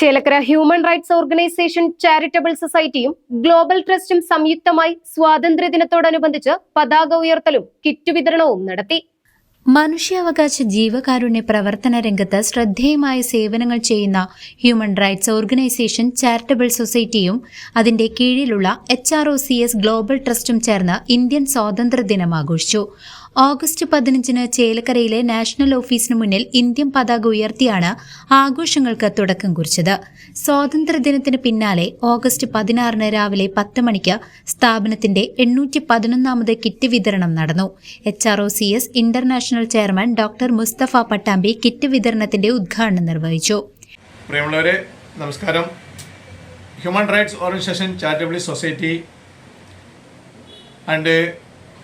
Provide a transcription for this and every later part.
Chelakkara human rights organisation charitable സൊസൈറ്റിയും global ട്രസ്റ്റും സംയുക്തമായി സ്വാതന്ത്ര്യദിനത്തോടനുബന്ധിച്ച് പതാക ഉയർത്തലും കിറ്റ് വിതരണവും നടത്തി. മനുഷ്യാവകാശ ജീവകാരുണ്യ പ്രവർത്തന രംഗത്ത് ശ്രദ്ധേയമായ സേവനങ്ങൾ ചെയ്യുന്ന ഹ്യൂമൻ റൈറ്റ്സ് ഓർഗനൈസേഷൻ ചാരിറ്റബിൾ സൊസൈറ്റിയും അതിന്റെ കീഴിലുള്ള H R O C S global ട്രസ്റ്റും ചേർന്ന് ഇന്ത്യൻ സ്വാതന്ത്ര്യ ദിനം ആഘോഷിച്ചു. ഓഗസ്റ്റ് പതിനഞ്ചിന് ചേലക്കരയിലെ നാഷണൽ ഓഫീസിന് മുന്നിൽ ഇന്ത്യൻ പതാക ഉയർത്തിയാണ് ആഘോഷങ്ങൾക്ക് തുടക്കം കുറിച്ചത്. സ്വാതന്ത്ര്യദിനത്തിന് പിന്നാലെ ഓഗസ്റ്റ് പതിനാറിന് രാവിലെ പത്ത് മണിക്ക് സ്ഥാപനത്തിന്റെ എണ്ണൂറ്റി പതിനൊന്നാമത് കിറ്റ് വിതരണം നടന്നു. H R O C S international chairman doctor Mustafa Pattambi kit വിതരണത്തിന്റെ ഉദ്ഘാടനം നിർവഹിച്ചു. പ്രിയമുള്ളവരെ നമസ്കാരം. Human rights organisation charitable society and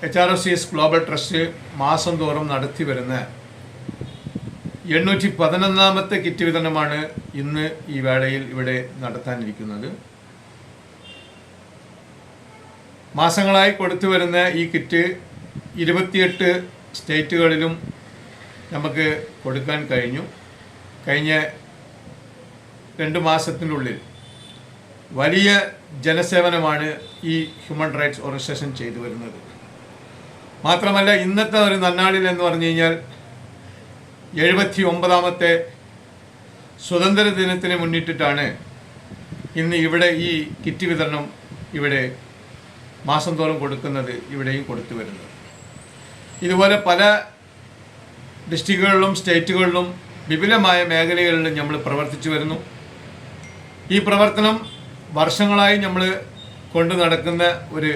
H R F C S global trust മാസം തോറും നടത്തി വരുന്ന എണ്ണൂറ്റി പതിനൊന്നാമത്തെ കിറ്റ് വിതരണമാണ് ഇന്ന് ഈ വേളയിൽ ഇവിടെ നടത്താനിരിക്കുന്നത്. മാസങ്ങളായി കൊടുത്തു വരുന്ന ഈ കിറ്റ് ഇരുപത്തിയെട്ട് സ്റ്റേറ്റുകളിലും നമുക്ക് കൊടുക്കാൻ കഴിഞ്ഞു. കഴിഞ്ഞ രണ്ട് മാസത്തിനുള്ളിൽ വലിയ ജനസേവനമാണ് ഈ ഹ്യൂമൻ റൈറ്റ്സ് ഓർഗനൈസേഷൻ ചെയ്തു വരുന്നത് മാത്രമല്ല ഇന്നത്തെ ഒരു നന്നാളിൽ എന്ന് പറഞ്ഞു കഴിഞ്ഞാൽ എഴുപത്തി ഒമ്പതാമത്തെ സ്വതന്ത്ര ദിനത്തിന് മുന്നിട്ടിട്ടാണ് ഇന്ന് ഇവിടെ ഈ കിറ്റ് വിതരണം ഇവിടെ മാസം തോറും കൊടുക്കുന്നത് ഇവിടെയും കൊടുത്തു വരുന്നത്. ഇതുപോലെ പല ഡിസ്ട്രിക്റ്റുകളിലും സ്റ്റേറ്റുകളിലും വിപുലമായ മേഖലകളിലും നമ്മൾ പ്രവർത്തിച്ചു വരുന്നു. ഈ പ്രവർത്തനം വർഷങ്ങളായി നമ്മൾ കൊണ്ടു നടക്കുന്ന ഒരു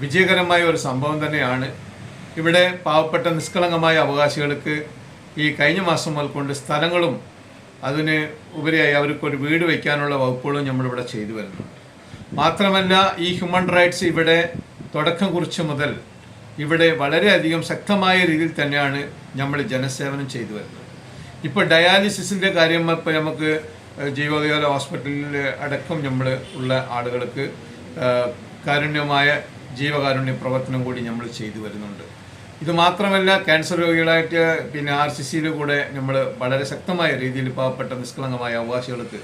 വിജയകരമായ ഒരു സംഭവം തന്നെയാണ്. ഇവിടെ പാവപ്പെട്ട നിഷ്കളങ്കമായ അവകാശികൾക്ക് ഈ കഴിഞ്ഞ മാസം മുതൽ കൊണ്ട് സ്ഥലങ്ങളും അതിന് ഉപരിയായി അവർക്കൊരു വീട് വയ്ക്കാനുള്ള വകുപ്പുകളും നമ്മളിവിടെ ചെയ്തു വരുന്നു മാത്രമല്ല ഈ ഹ്യൂമൻ റൈറ്റ്സ് ഇവിടെ തുടക്കം കുറിച്ച് മുതൽ ഇവിടെ വളരെയധികം ശക്തമായ രീതിയിൽ തന്നെയാണ് നമ്മൾ ജനസേവനം ചെയ്തു വരുന്നത്. ഇപ്പോൾ ഡയാലിസിസിന്റെ കാര്യം ഇപ്പോൾ നമുക്ക് ജീവോദയാല ഹോസ്പിറ്റലിൽ അടക്കം നമ്മൾ ഉള്ള ആളുകൾക്ക് കാരുണ്യമായ ജീവകാരുണ്യ പ്രവർത്തനം കൂടി നമ്മൾ ചെയ്തു വരുന്നുണ്ട്. ഇത് മാത്രമല്ല ക്യാൻസർ രോഗികളായിട്ട് പിന്നെ ആർ സി സിയിൽ കൂടെ നമ്മൾ വളരെ ശക്തമായ രീതിയിൽ പാവപ്പെട്ട നിഷ്കളങ്കമായ അവകാശികൾക്ക്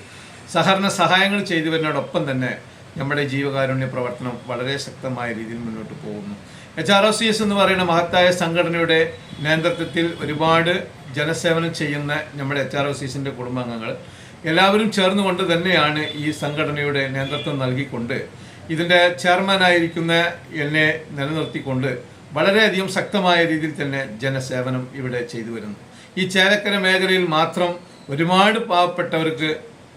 സഹകരണ സഹായങ്ങൾ ചെയ്തു വരുന്നതോടൊപ്പം തന്നെ നമ്മുടെ ജീവകാരുണ്യ പ്രവർത്തനം വളരെ ശക്തമായ രീതിയിൽ മുന്നോട്ട് പോകുന്നു. H R O C S എന്ന് പറയുന്ന മഹത്തായ സംഘടനയുടെ നേതൃത്വത്തിൽ ഒരുപാട് ജനസേവനം ചെയ്യുന്ന നമ്മുടെ എച്ച് ആർ ഒ സി എസിന്റെ കുടുംബാംഗങ്ങൾ എല്ലാവരും ചേർന്നുകൊണ്ട് തന്നെയാണ് ഈ സംഘടനയുടെ നേതൃത്വം നൽകിക്കൊണ്ട് ഇതിന്റെ ചെയർമാനായിരിക്കുന്ന എന്നെ നിലനിർത്തിക്കൊണ്ട് വളരെയധികം ശക്തമായ രീതിയിൽ തന്നെ ജനസേവനം ഇവിടെ ചെയ്തു വരുന്നു. ഈ ചേലക്കര മേഖലയിൽ മാത്രം ഒരുപാട് പാവപ്പെട്ടവർക്ക്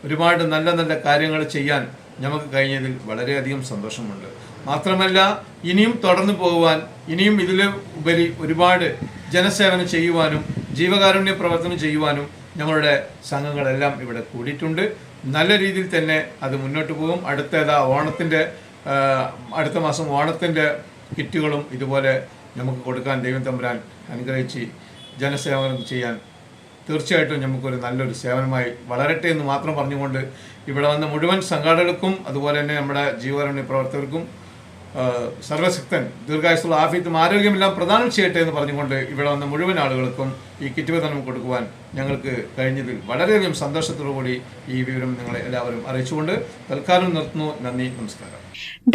ഒരുപാട് നല്ല നല്ല കാര്യങ്ങൾ ചെയ്യാൻ നമുക്ക് കഴിഞ്ഞതിൽ വളരെയധികം സന്തോഷമുണ്ട്. മാത്രമല്ല ഇനിയും തുടർന്നു പോകുവാൻ ഇനിയും ഇതിൽ ഉപരി ഒരുപാട് ജനസേവനം ചെയ്യുവാനും ജീവകാരുണ്യ പ്രവർത്തനം ചെയ്യുവാനും ഞങ്ങളുടെ സംഘങ്ങളെല്ലാം ഇവിടെ കൂടിയിട്ടുണ്ട്. നല്ല രീതിയിൽ തന്നെ അത് മുന്നോട്ട് പോകും. അടുത്തേതാ ഓണത്തിന്റെ അടുത്ത മാസം ഓണത്തിന്റെ കിറ്റുകളും ഇതുപോലെ നമുക്ക് കൊടുക്കാൻ ദൈവം തമ്പുരാൻ അനുഗ്രഹിച്ച് ജനസേവനം ചെയ്യാൻ തീർച്ചയായിട്ടും നമുക്കൊരു നല്ലൊരു സേവനമായി വളരട്ടെ എന്ന് മാത്രം പറഞ്ഞുകൊണ്ട് ഇവിടെ വന്ന മുഴുവൻ സംഘാടകർക്കും അതുപോലെ തന്നെ നമ്മുടെ ജീവകാരുണ്യ പ്രവർത്തകർക്കും സർവശക്തൻ ദീർഘായുസുള്ള ആഫീത്തും ആരോഗ്യമെല്ലാം പ്രദാനം ചെയ്യട്ടെ എന്ന് പറഞ്ഞുകൊണ്ട് ഇവിടെ വന്ന മുഴുവൻ ആളുകൾക്കും ഈ കിറ്റ് വിതരണം കൊടുക്കുവാൻ ഞങ്ങൾക്ക് കഴിഞ്ഞതിൽ വളരെയധികം സന്തോഷത്തോടുകൂടി ഈ വിവരം നിങ്ങളെ എല്ലാവരും അറിയിച്ചുകൊണ്ട് തൽക്കാലം നിർത്തുന്നു. നന്ദി നമസ്കാരം.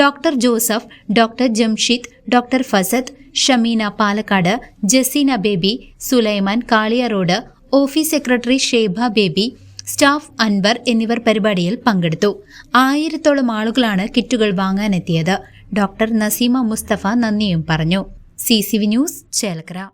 Doctor Joseph doctor Jamsheed doctor Fasad Shameena Palakkad Jaseena Baby Sulaiman Kaliya road office secretary Sheba Baby staff Anwar എന്നിവർ പരിപാടിയിൽ പങ്കെടുത്തു. ആയിരത്തോളം ആളുകളാണ് കിറ്റുകൾ വാങ്ങാനെത്തിയത്. ഡോക്ടർ നസീമ മുസ്തഫ നന്ദിയും പറഞ്ഞു. C C V news Chelakkara.